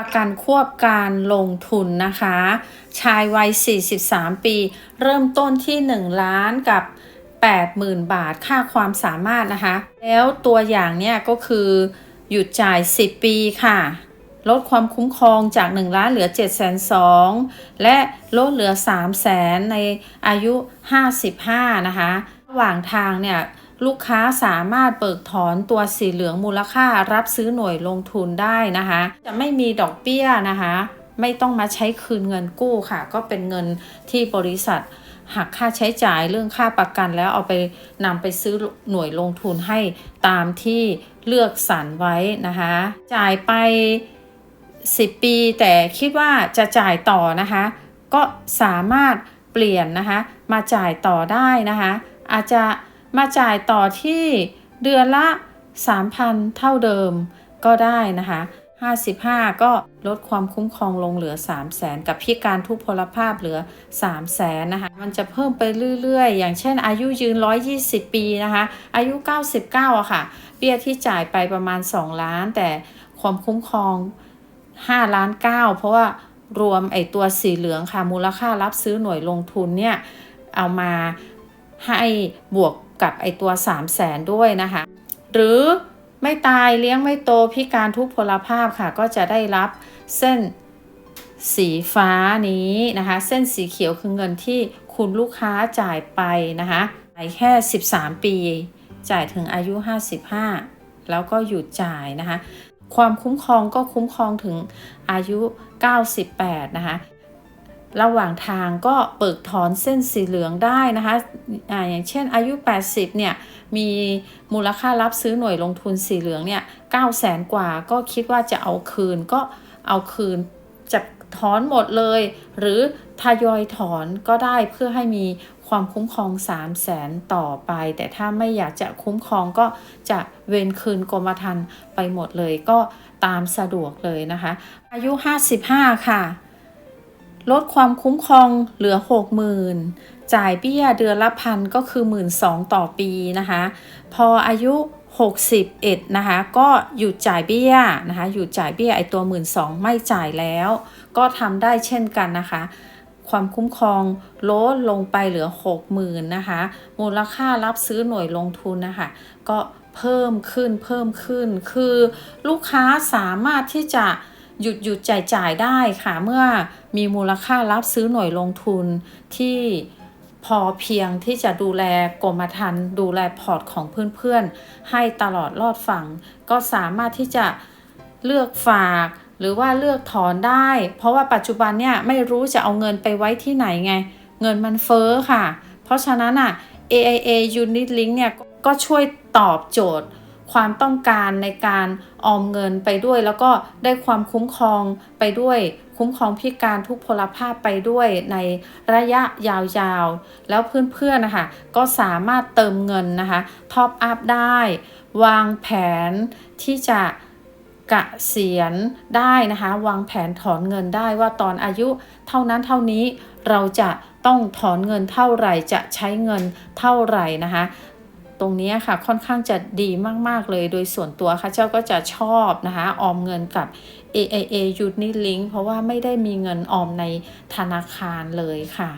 ประกันควบการลงทุนนะคะ ชายวัย 43 ปี เริ่มต้นที่ 1 ล้านกับ 80,000 บาทค่าความสามารถนะคะ แล้วตัวอย่างเนี่ยก็คือหยุดจ่าย 10 ปีค่ะ ลดความคุ้มครองจาก 1 ล้านเหลือ 7 2 0 0และลดเหลือ 3 0 0แสนในอายุ 55 นะคะ ระหว่างทางเนี่ย ลูกค้าสามารถเบิกถอนตัวสีเหลืองมูลค่ารับซื้อหน่วยลงทุนได้นะคะ จะไม่มีดอกเบี้ยนะคะ ไม่ต้องมาใช้คืนเงินกู้ค่ะ ก็เป็นเงินที่บริษัทหักค่าใช้จ่ายเรื่องค่าประกันแล้วเอาไปนำไปซื้อหน่วยลงทุนให้ตามที่เลือกสรรไว้นะคะ จ่ายไป 10 ปี แต่คิดว่าจะจ่ายต่อนะคะ ก็สามารถเปลี่ยนนะคะ มาจ่ายต่อได้นะคะ อาจจะ มาจ่ายต่อที่เดือนละ 3,000 เท่าเดิมก็ได้นะคะ 55 ก็ลดความคุ้มครองลงเหลือ 3 0 0แสนกับพิการทุพพลภาพเหลือ 3 0 0แสนนะคะ มันจะเพิ่มไปเรื่อยๆ อย่างเช่น อายุยืน 120 ปีนะคะ อายุ 99อะค่ะ เบี้ยที่จ่ายไปประมาณ 2 ล้าน แต่ความคุ้มครอง 5 ล้าน 9 เพราะว่ารวมไอตัวสีเหลืองค่ะ มูลค่ารับซื้อหน่วยลงทุนเนี่ย เอามาให้บวก กับไอตัว 3 0 0แสนด้วยนะคะ หรือไม่ตายเลี้ยงไม่โตพิการทุกพลภาพค่ะ ก็จะได้รับเส้นสีฟ้านี้นะคะ เส้นสีเขียวคือเงินที่คุณลูกค้าจ่ายไปนะคะจ่ายแค่ 13 ปี จ่ายถึงอายุ 55 แล้วก็หยุดจ่ายนะคะ ความคุ้มครองก็คุ้มครองถึงอายุ 98 นะคะ ระหว่างทางก็เปิกถอนเส้นสีเหลืองได้นะคะอาอย่างเช่นอายุ 80 เนี่ย มีมูลค่ารับซื้อหน่วยลงทุนสีเหลืองเนี่ย9 0 0แสนกว่าก็คิดว่าจะเอาคืนก็เอาคืนจะถอนหมดเลย หรือทยอยถอนก็ได้เพื่อให้มีความคุ้มครอง 3 0 0แสนต่อไป แต่ถ้าไม่อยากจะคุ้มครองก็จะเวนคืนกรมธรรม์ไปหมดเลยก็ตามสะดวกเลยนะคะ อายุ 55 ค่ะ ลดความคุ้มครองเหลือ 60,000 จ่ายเบี้ยเดือนละพันก็คือ 1 2ื่นต่อปีนะคะ พออายุ 61 นะคะ ก็หยุดจ่ายเบี้ยนะคะหยุดจ่ายเบี้ยไอตัว 1 2ื่นไม่จ่ายแล้ว ก็ทำได้เช่นกันนะคะความคุ้มครองลดลงไปเหลือ 60,000นะคะ มูลค่ารับซื้อหน่วยลงทุนนะคะก็เพิ่มขึ้นเพิ่มขึ้น คือลูกค้าสามารถที่จะ หยุดหยุดจ่ายจ่ายได้ค่ะเมื่อมีมูลค่ารับซื้อหน่วยลงทุนที่พอเพียงที่จะดูแลกรมธรรม์ดูแลพอร์ตของเพื่อนๆ ให้ตลอดรอดฝั่ง ก็สามารถที่จะเลือกฝากหรือว่าเลือกถอนได้ เพราะว่าปัจจุบันเนี่ยไม่รู้จะเอาเงินไปไว้ที่ไหนไง เงินมันเฟ้อค่ะ เพราะฉะนั้นอะ AIA Unit Link เนี่ยก็ช่วยตอบโจทย์ ความต้องการในการออมเงินไปด้วย แล้วก็ได้ความคุ้มครองไปด้วย คุ้มครองพิการทุกพลภาพไปด้วยในระยะยาวๆ แล้วเพื่อนๆนะคะก็สามารถเติมเงินนะคะท็อปอัพได้ วางแผนที่จะกะเสียณได้นะคะ วางแผนถอนเงินได้ว่าตอนอายุเท่านั้นเท่านี้เราจะต้องถอนเงินเท่าไหร่จะใช้เงินเท่าไหร่นะคะ ตรงนี้ค่ะค่อนข้างจะดีมาก ๆ เลยโดยส่วนตัวค่ะเจ้าก็จะชอบนะคะออมเงินกับ AIA Unit Link เพราะว่าไม่ได้มีเงินออมในธนาคารเลยค่ะ